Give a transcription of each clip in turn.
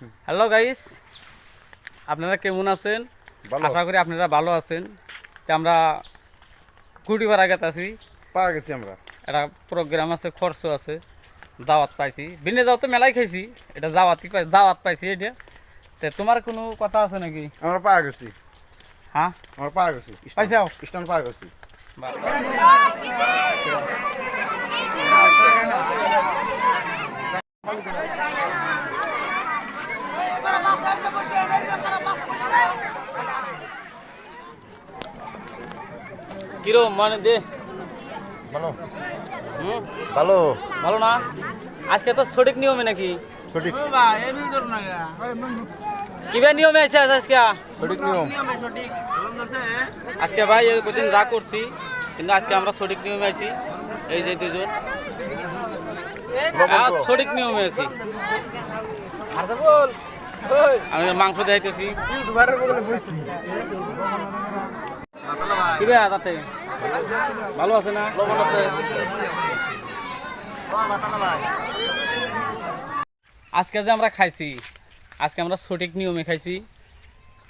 Hello guys আপনারা কেমন আছেন। আশা করি আপনারা ভালো আছেন। তো আমরা কুটিবার আগে আছি। পাওয়া গেছি আমরা। একটা প্রোগ্রাম আছে খরচ আছে। দাওয়াত পাইছি। বিনে দাওয়াত তো মেলাই খাইছি। এটা দাওয়াতই পাই দাওয়াত পাইছি এটা তে তোমার কোনো কথা আছে নাকি? আমরা পাওয়া গেছি। হ্যাঁ? আমরা পাওয়া গেছি। পাইছাও? স্টান পাওয়া গেছি। কিরম? মানে দে। ভালো হুম? ভালো। ভালো না? আজকে তো সঠিক নিয়মে নাকি? সঠিক। কিবা নিয়মে আছে আজকে? সঠিক নিয়ম। আজকে ভাই এই কদিন যা করছি কিন্তু আজকে আমরা সঠিক নিয়মে আছি। এই যে দুজন। সঠিক নিয়মে আছি। আমি মাংস দেখাইতেছি। কিবে তাতে ভালো আছে না? লবণ আছে। আজকে যে আমরা খাইছি আজকে আমরা সঠিক নিয়মে খাইছি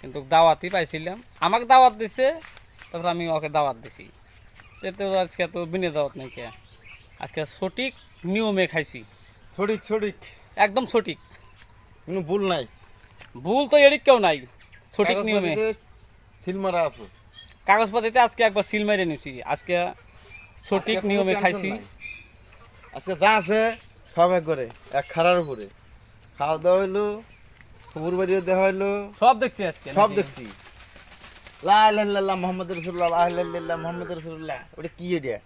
কিন্তু দাওয়াতই পাইছিলাম। আমাকে দাওয়াত দিছে তারপর আমি ওকে দাওয়াত দিছি। এতে আজকে তো বিনে দাওয়াত নাই কে। আজকে সঠিক নিয়মে খাইছি। সঠিক সঠিক। একদম সঠিক। কোনো ভুল নাই। ভুল তো এদিক কেউ নাই। সঠিক নিয়মে। সিল মারা আছে। কাগজপাতিতে আজকে একবার সিল মেরে নিছি। আজকে সঠিক নিয়মে খাইছি। আজকে যা আছে সব এক করে এক খারার উপরে। খাওয়া দাওয়া হইল খবর বাড়িও দেওয়া হইল। সব দেখছি আজকে সব দেখছি। মোহাম্মদ রাসূলুল্লাহ ওটা কি এটা?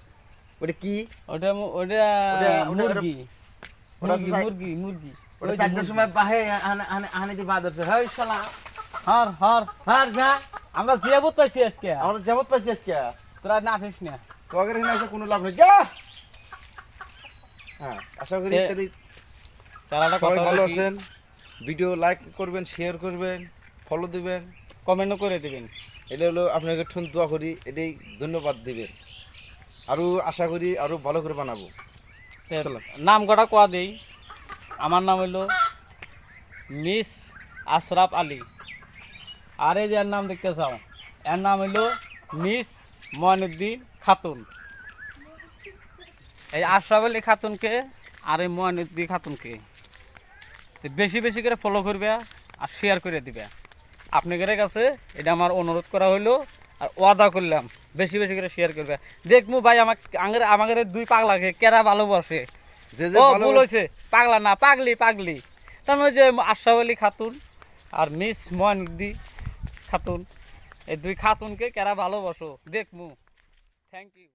ওটা কি? ওটা মুরগি। মুরগি মুরগি মুরগি। ওটা চারটার সময় বাহে আনে আনে আনে দি বাদ হয় শালা। হার হার হার যা। আমরা জিয়াবত পাইছি আজকে। আমরা পাইছি আজকে। তোরা না আসিস না। এসে কোনো লাভ নেই। যা! হ্যাঁ আশা করি ইত্যাদি। তারা সবাই ভালো আছেন। ভিডিও লাইক করবেন শেয়ার করবেন ফলো দিবেন। কমেন্টও করে দিবেন। এটা হলো আপনাকে ঠুন দোয়া করি এটাই ধন্যবাদ দিবেন। আরও আশা করি আরও ভালো করে বানাবো। নাম কটা কোয়া দেই? আমার নাম হইল মিস আশরাফ আলী। আর এই যে এর নাম দেখতে চাও এর নাম হইল মিস ময়নুদ্দিন খাতুন। এই আশরাফ আলী খাতুনকে আর এই ময়নুদ্দিন খাতুনকে। বেশি বেশি করে ফলো করবে আর শেয়ার করে দিবে। আপনাদের কাছে এটা আমার অনুরোধ করা হইল আর ওয়াদা করলাম বেশি বেশি করে শেয়ার করবে। দেখমু ভাই আমাকে আঙের আমাদের দুই পাগলাকে কেরা ভালোবাসে। ও ভালো হয়েছে পাগলা না পাগলি পাগলি। তার মানে যে আশরাফ আলী খাতুন আর মিস মহানদি খাতুন। এই দুই খাতুনকে কেরা ভালোবাসো? দেখমু। Thank you